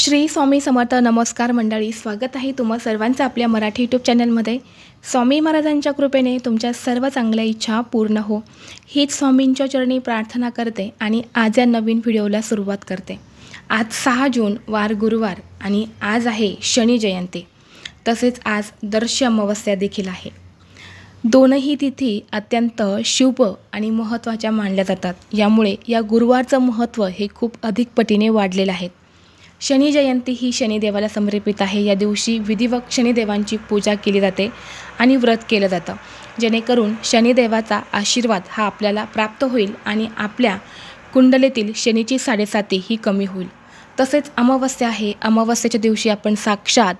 श्री स्वामी समर्थ नमस्कार मंडळी स्वागत आहे तुम्हा सर्वांचं आपल्या मराठी यूट्यूब चॅनलमध्ये स्वामी महाराजांच्या कृपेने तुमच्या सर्व चांगल्या इच्छा पूर्ण हो. हीच स्वामींच्या चरणी प्रार्थना करते आणि आज या नवीन व्हिडिओला सुरुवात करते. आज सहा जून वार गुरुवार आणि आज आहे शनी जयंती. तसेच आज दर्श अमावस्या देखील आहे. दोनही तिथी अत्यंत शुभ आणि महत्त्वाच्या मानल्या जातात. यामुळे या गुरुवारचं महत्त्व हे खूप अधिक पटीने वाढलेलं आहे. शनी जयंती ही शनिदेवाला समर्पित आहे. या दिवशी विधिवत शनिदेवांची पूजा केली जाते आणि व्रत केलं जातं. जेणेकरून शनिदेवाचा आशीर्वाद हा आपल्याला प्राप्त होईल आणि आपल्या कुंडलीतील शनीची साडेसाती ही कमी होईल. तसेच अमावस्या आहे. अमावस्येच्या दिवशी आपण साक्षात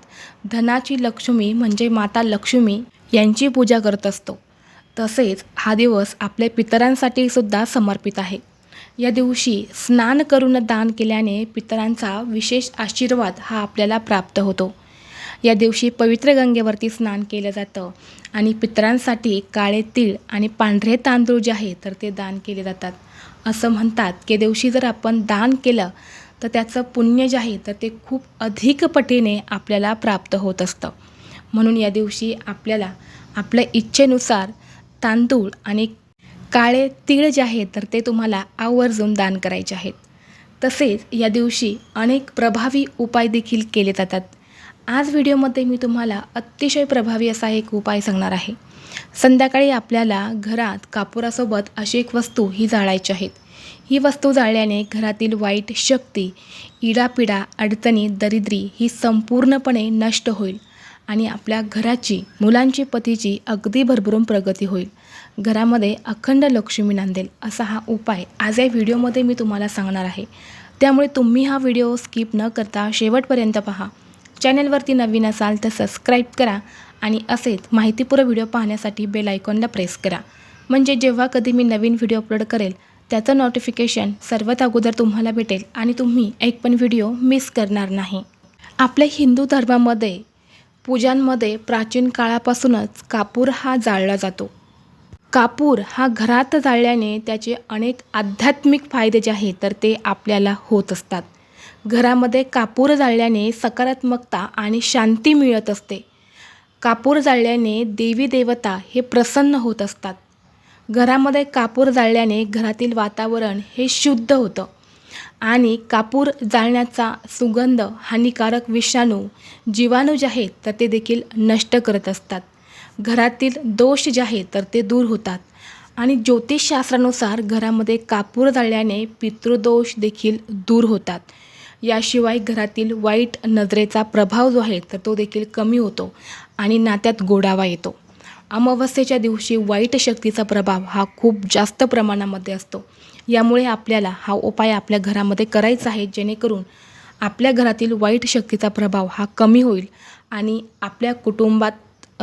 धनाची लक्ष्मी म्हणजे माता लक्ष्मी यांची पूजा करत असतो. तसेच हा दिवस आपल्या पितरांसाठी सुद्धा समर्पित आहे. या दिवशी स्नान करून दान केल्याने पितरांचा विशेष आशीर्वाद हा आपल्याला प्राप्त होतो. या दिवशी पवित्र गंगेवरती स्नान केलं जातं आणि पितरांसाठी काळे तीळ आणि पांढरे तांदूळ जे आहे तर ते दान केले जातात. असं म्हणतात की दिवशी जर आपण दान केलं तर त्याचं पुण्य जे आहे तर ते खूप अधिक पटीने आपल्याला प्राप्त होत असतं. म्हणून या दिवशी आपल्याला आपल्या इच्छेनुसार तांदूळ आणि काळे तीळ जे आहेत तर ते तुम्हाला आवर्जून दान करायचे आहेत. तसेच या दिवशी अनेक प्रभावी उपाय देखील केले जातात. आज व्हिडिओमध्ये मी तुम्हाला अतिशय प्रभावी असा एक उपाय सांगणार आहे. संध्याकाळी आपल्याला घरात कापुरासोबत अशी एक वस्तू ही जाळायची आहेत ही वस्तू जाळल्याने घरातील वाईट शक्ती इडापिडा अडचणी दरिद्री ही संपूर्णपणे नष्ट होईल आणि आपल्या घराची मुलांची पतीची अगदी भरभरून प्रगती होईल. घरामध्ये अखंड लक्ष्मी नांदेल असा हा उपाय आज या व्हिडिओमध्ये मी तुम्हाला सांगणार आहे. त्यामुळे तुम्ही हा व्हिडिओ स्किप न करता शेवटपर्यंत पहा. चॅनलवरती नवीन असाल तर सबस्क्राईब करा आणि असेच माहितीपूर्ण व्हिडिओ पाहण्यासाठी बेल आयकॉनला प्रेस करा. म्हणजे जेव्हा कधी मी नवीन व्हिडिओ अपलोड करेल त्याचं नोटिफिकेशन सर्वात अगोदर तुम्हाला भेटेल आणि तुम्ही एक पण व्हिडिओ मिस करणार नाही. आपल्या हिंदू धर्मामध्ये पूजांमध्ये प्राचीन काळापासूनच कापूर हा जाळला जातो. कापूर हा घरात जाळल्याने त्याचे अनेक आध्यात्मिक फायदे जे आहेत तर ते आपल्याला होत असतात. घरामध्ये कापूर जाळल्याने सकारात्मकता आणि शांती मिळत असते. कापूर जाळल्याने देवी देवता हे प्रसन्न होत असतात. घरामध्ये कापूर जाळल्याने घरातील वातावरण हे शुद्ध होतं. आणि कापूर जाळण्याचा सुगंध हानिकारक विषाणू जीवाणू जे आहेत तर ते देखील नष्ट करत असतात. घरातील दोष जे आहेत तर ते दूर होतात. आणि ज्योतिषशास्त्रानुसार घरामध्ये कापूर जाळल्याने पितृदोष देखील दूर होतात. याशिवाय घरातील वाईट नजरेचा प्रभाव जो आहे तर तो देखील कमी होतो आणि नात्यात गोडावा येतो. अमावस्येच्या दिवशी वाईट शक्तीचा प्रभाव हा खूप जास्त प्रमाणामध्ये असतो. यामुळे आपल्याला हा उपाय आपल्या घरामध्ये करायचा आहे जेणेकरून आपल्या घरातील वाईट शक्तीचा प्रभाव हा कमी होईल आणि आपल्या कुटुंबात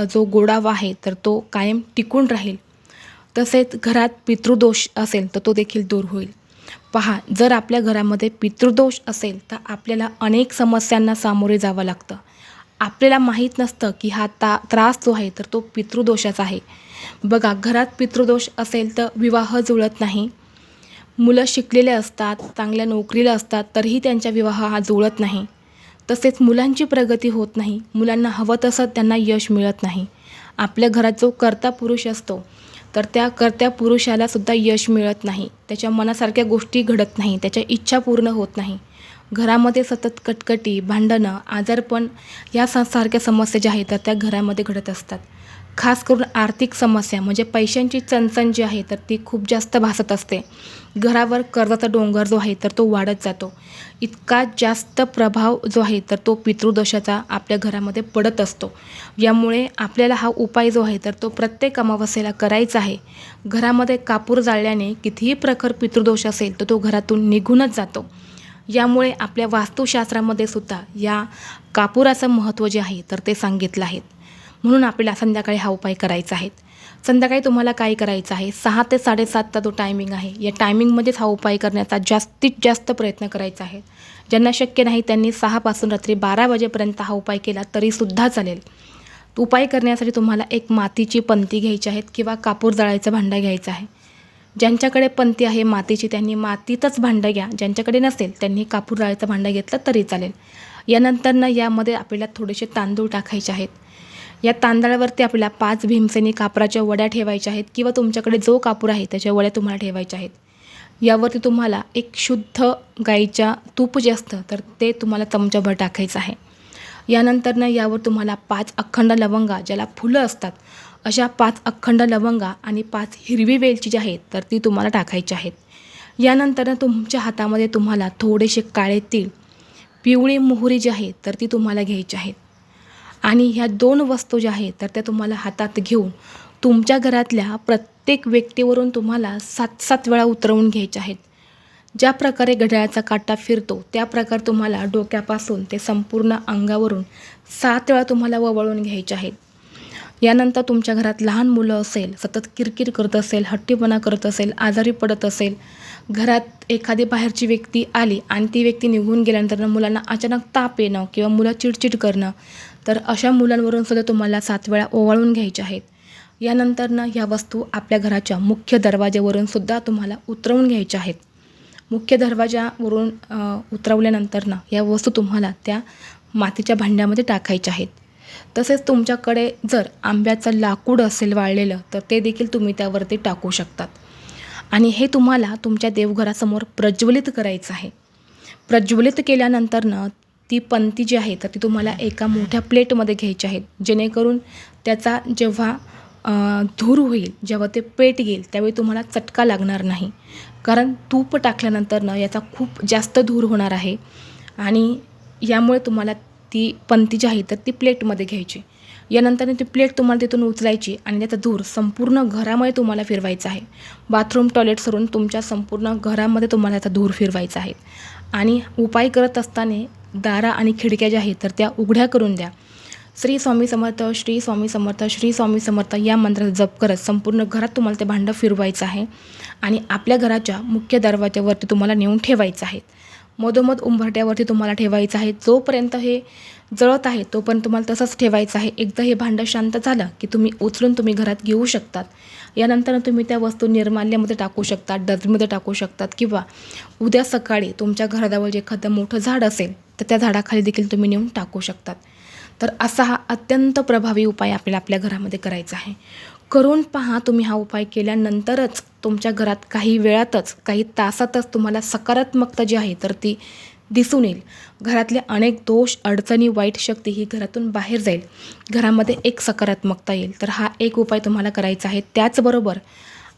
जो गोडावा आहे तर तो कायम टिकून राहील. तसेच घरात पितृदोष असेल तर तो देखील दूर होईल. पहा जर आपल्या घरामध्ये पितृदोष असेल तर आपल्याला अनेक समस्यांना सामोरे जावं लागतं. आपल्याला माहीत नसतं की हा ता त्रास जो आहे तर तो पितृदोषाचा आहे. बघा घरात पितृदोष असेल तर विवाह जुळत नाही. मुलं शिकलेले असतात चांगल्या नोकरीला असतात तरीही त्यांचा विवाह हा जुळत नाही. तसेच मुलांची प्रगती होत नाही. मुलांना हवं तसं त्यांना यश मिळत नाही. आपल्या घरात जो कर्ता पुरुष असतो तर त्या कर्त्या पुरुषाला सुद्धा यश मिळत नाही. त्याच्या मनासारख्या गोष्टी घडत नाही. त्याच्या इच्छा पूर्ण होत नाही. घरामध्ये सतत कटकटी भांडणं आजारपण या सारख्या समस्या ज्या आहेत तर त्या घरामध्ये घडत असतात. खास करून आर्थिक समस्या म्हणजे पैशांची चणचण जी आहे तर ती खूप जास्त भासत असते. घरावर कर्जाचा डोंगर जो आहे तर तो वाढत जातो. इतका जास्त प्रभाव जो आहे तर तो पितृदोषाचा आपल्या घरामध्ये पडत असतो. यामुळे आपल्याला हा उपाय जो आहे तर तो प्रत्येक अमावस्येला करायचा आहे. घरामध्ये कापूर जाळल्याने कितीही प्रखर पितृदोष असेल तर तो घरातून निघूनच जातो. यामुळे आपल्या वास्तुशास्त्रामध्ये सुद्धा या कापुराचं महत्त्व जे आहे तर ते सांगितलं आहे. म्हणून आपल्याला संध्याकाळी हा उपाय करायचा आहे. संध्याकाळी तुम्हाला काय करायचं आहे? सहा ते साडेसातचा जो टायमिंग आहे या टायमिंगमध्येच हा उपाय करण्याचा जास्तीत जास्त प्रयत्न करायचा आहे. ज्यांना शक्य नाही त्यांनी सहापासून रात्री बारा वाजेपर्यंत हा उपाय केला तरीसुद्धा चालेल. उपाय करण्यासाठी तुम्हाला एक मातीची पंती घ्यायची आहेत किंवा कापूर जाळायचा भांडा घ्यायचा आहे. ज्यांच्याकडे पंती आहे मातीची त्यांनी मातीतच भांडं घ्या. ज्यांच्याकडे नसेल त्यांनी कापूर राळीचं भांडं घेतलं तरी चालेल. यानंतरनं यामध्ये आपल्याला थोडेसे तांदूळ टाकायचे आहेत. या तांदळावरती आपल्याला पाच भीमसेनी कापराच्या वड्या ठेवायच्या आहेत किंवा तुमच्याकडे जो कापूर आहे त्याच्या वड्या तुम्हाला ठेवायच्या आहेत. यावरती तुम्हाला एक शुद्ध गाईच्या तूप जे असतं तर ते तुम्हाला चमच्याभर टाकायचं आहे. यानंतरनं यावर तुम्हाला पाच अखंड लवंगा ज्याला फुलं असतात अशा पाच अखंड लवंगा आणि पाच हिरवी वेलची जी आहेत तर ती तुम्हाला टाकायची आहेत. यानंतरनं तुमच्या हातामध्ये तुम्हाला थोडेसे काळे तीळ पिवळी मोहरी जी आहे तर ती तुम्हाला घ्यायची आहेत. आणि ह्या दोन वस्तू ज्या आहेत तर त्या तुम्हाला हातात घेऊन तुमच्या घरातल्या प्रत्येक व्यक्तीवरून तुम्हाला सात सात वेळा उतरवून घ्यायच्या आहेत. ज्या प्रकारे घड्याळाचा काटा फिरतो त्या प्रकार तुम्हाला डोक्यापासून ते संपूर्ण अंगावरून सात वेळा तुम्हाला ववळून घ्यायचे आहेत. यानंतर तुमच्या घरात लहान मुलं असेल सतत किरकिर करत असेल हट्टीपणा करत असेल आजारी पडत असेल घरात एखादी बाहेरची व्यक्ती आली आणि ती व्यक्ती निघून गेल्यानंतर मुलांना अचानक ताप येणं किंवा मुलं चिडचिड करणं तर अशा मुलांवरून सुद्धा तुम्हाला सात वेळा ओवाळून घ्यायच्या आहेत. यानंतरनं ह्या वस्तू आपल्या घराच्या मुख्य दरवाज्यावरून सुद्धा तुम्हाला उतरवून घ्यायच्या आहेत. मुख्य दरवाजावरून उतरवल्यानंतर उतरवल्यानंतरनं या वस्तू तुम्हाला त्या मातीच्या भांड्यामध्ये टाकायच्या आहेत. तसेच तुमच्याकडे जर आंब्याचं लाकूड असेल वाळलेलं तर ते देखील तुम्ही त्यावरती टाकू शकतात. आणि हे तुम्हाला तुमच्या देवघरासमोर प्रज्वलित करायचं आहे. प्रज्वलित केल्यानंतरनं ती पंती जी आहे तर ती तुम्हाला एका मोठ्या प्लेटमध्ये घ्यायची आहे. जेणेकरून त्याचा जेव्हा धूर होईल जेव्हा ते पेट येईल त्यावेळी तुम्हाला चटका लागणार नाही. कारण तूप टाकल्यानंतरनं याचा खूप जास्त धूर होणार आहे. आणि यामुळे तुम्हाला ती पंती जी आहे तर ती प्लेटमध्ये घ्यायची. यानंतर ती प्लेट तुम्हाला तिथून उचलायची आणि त्याचा धूर संपूर्ण घरामध्ये तुम्हाला फिरवायचा आहे. बाथरूम टॉयलेट सरून तुमच्या संपूर्ण घरामध्ये तुम्हाला त्याचा धूर फिरवायचा आहे. आणि उपाय करत असताना दारा आणि खिडक्या ज्या आहेत तर त्या उघड्या करून द्या. श्री स्वामी समर्थ श्री स्वामी समर्थ श्री स्वामी समर्थ या मंत्राचा जप करत संपूर्ण घरात तुम्हाला ते भांडं फिरवायचं आहे. आणि आपल्या घराच्या मुख्य दरवाज्यावरती तुम्हाला नेऊन ठेवायचं आहे. मधोमध उंबरट्यावरती तुम्हाला ठेवायचं आहे. जोपर्यंत हे जळत आहे तोपर्यंत तुम्हाला तसंच ठेवायचं आहे. एकदा हे भांडं शांत झालं की तुम्ही उचलून तुम्ही घरात घेऊ शकतात. यानंतर तुम्ही त्या वस्तू निर्माल्यामध्ये टाकू शकतात डस्टमध्ये टाकू शकतात किंवा उद्या सकाळी तुमच्या घराजवळ जे एखादं मोठं झाड असेल तर त्या झाडाखाली देखील तुम्ही नेऊन टाकू शकतात. तर असा हा अत्यंत प्रभावी उपाय आपल्याला आपल्या घरामध्ये करायचा आहे. करून पहा तुम्ही हा उपाय केल्यानंतरच तुमच्या घरात काही वेळातच काही तासातच तुम्हाला सकारात्मकता जी आहे तर ती दिसून येईल. घरातले अनेक दोष अडचणी वाईट शक्ती ही घरातून बाहेर जाईल. घरामध्ये एक सकारात्मकता येईल. तर हा एक उपाय तुम्हाला करायचा आहे. त्याचबरोबर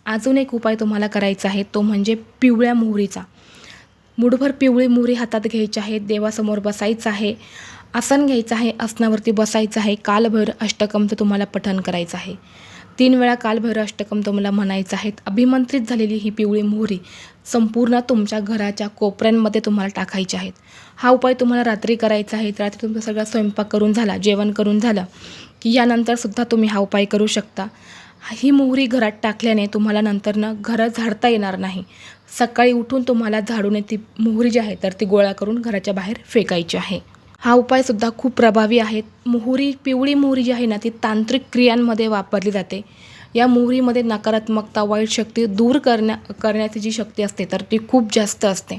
अजून एक उपाय तुम्हाला करायचा आहे तो म्हणजे पिवळ्या मोहरीचा. मुठभर पिवळी मोहरी हातात घ्यायची आहे देवासमोर बसायचं आहे आसन घ्यायचं आहे आसनावरती बसायचं आहे कालभर अष्टकमचं तुम्हाला पठण करायचं आहे. तीन वेळा कालभैर अष्टकम तुम्हाला म्हणायचं आहेत अभिमंत्रित झालेली ही पिवळी मोहरी संपूर्ण तुमच्या घराच्या कोपऱ्यांमध्ये तुम्हाला टाकायची आहेत हा उपाय तुम्हाला रात्री करायचा आहे. रात्री तुमचा सगळा स्वयंपाक करून झाला जेवण करून झालं की यानंतर सुद्धा तुम्ही हा उपाय करू शकता. ही मोहरी घरात टाकल्याने तुम्हाला नंतरनं घरं झाडता येणार नाही. सकाळी उठून तुम्हाला झाडूने ती मोहरी जी आहे तर ती गोळा करून घराच्या बाहेर फेकायची आहे. हा उपायसुद्धा खूप प्रभावी आहे मोहरी पिवळी मोहरी जी आहे ना ती तांत्रिक क्रियांमध्ये वापरली जाते. या मोहरीमध्ये नकारात्मकता वाईट शक्ती दूर करण्या करण्याची जी शक्ती असते तर ती खूप जास्त असते.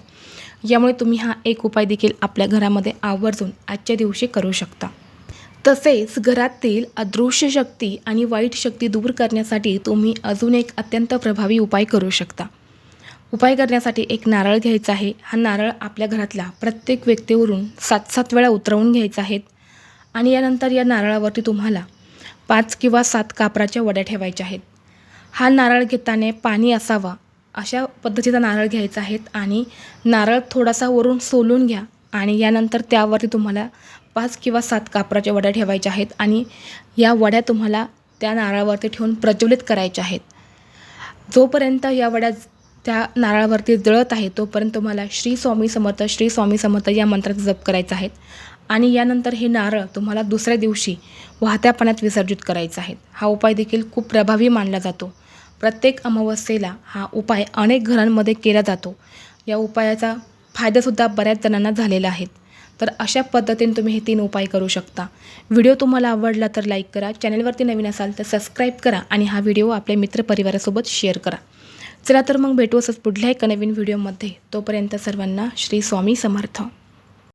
यामुळे तुम्ही हा एक उपाय देखील आपल्या घरामध्ये आवर्जून आजच्या दिवशी करू शकता. तसेच घरातील अदृश्य शक्ती आणि वाईट शक्ती दूर करण्यासाठी तुम्ही अजून एक अत्यंत प्रभावी उपाय करू शकता. उपाय करण्यासाठी एक नारळ घ्यायचा आहे. हा नारळ आपल्या घरातला प्रत्येक व्यक्तीवरून सात सात वेळा उतरवून घ्यायचा आहेत आणि यानंतर या नारळावरती तुम्हाला पाच किंवा सात कापराच्या वड्या ठेवायच्या आहेत. हा नारळ घेताना पाणी असावा अशा पद्धतीचा नारळ घ्यायचा आहेत आणि नारळ थोडासा वरून सोलून घ्या आणि यानंतर त्यावरती तुम्हाला पाच किंवा सात कापराच्या वड्या ठेवायच्या आहेत आणि या वड्या तुम्हाला त्या नारळावरती ठेवून प्रज्वलित करायच्या आहेत. जोपर्यंत या वड्या त्या नारळावरती जळत आहे तोपर्यंत तुम्हाला श्री स्वामी समर्थ श्री स्वामी समर्थ या मंत्राचा जप करायचा आहे. आणि यानंतर हे नारळ तुम्हाला दुसऱ्या दिवशी वाहत्या पाण्यात विसर्जित करायचा आहे. हा उपाय देखील खूप प्रभावी मानला जातो. प्रत्येक अमावस्येला हा उपाय अनेक घरांमध्ये केला जातो. या उपायाचा फायदासुद्धा बऱ्याच जणांना झालेला आहे. तर अशा पद्धतीने तुम्ही हे तीन उपाय करू शकता. व्हिडिओ तुम्हाला आवडला तर लाईक करा. चॅनलवरती नवीन असाल तर सबस्क्राईब करा आणि हा व्हिडिओ आपल्या मित्रपरिवारासोबत शेअर करा. चला तर मग भेटू असंच पुढल्या एका नवीन व्हिडिओमध्ये. तोपर्यंत सर्वांना श्री स्वामी समर्थ.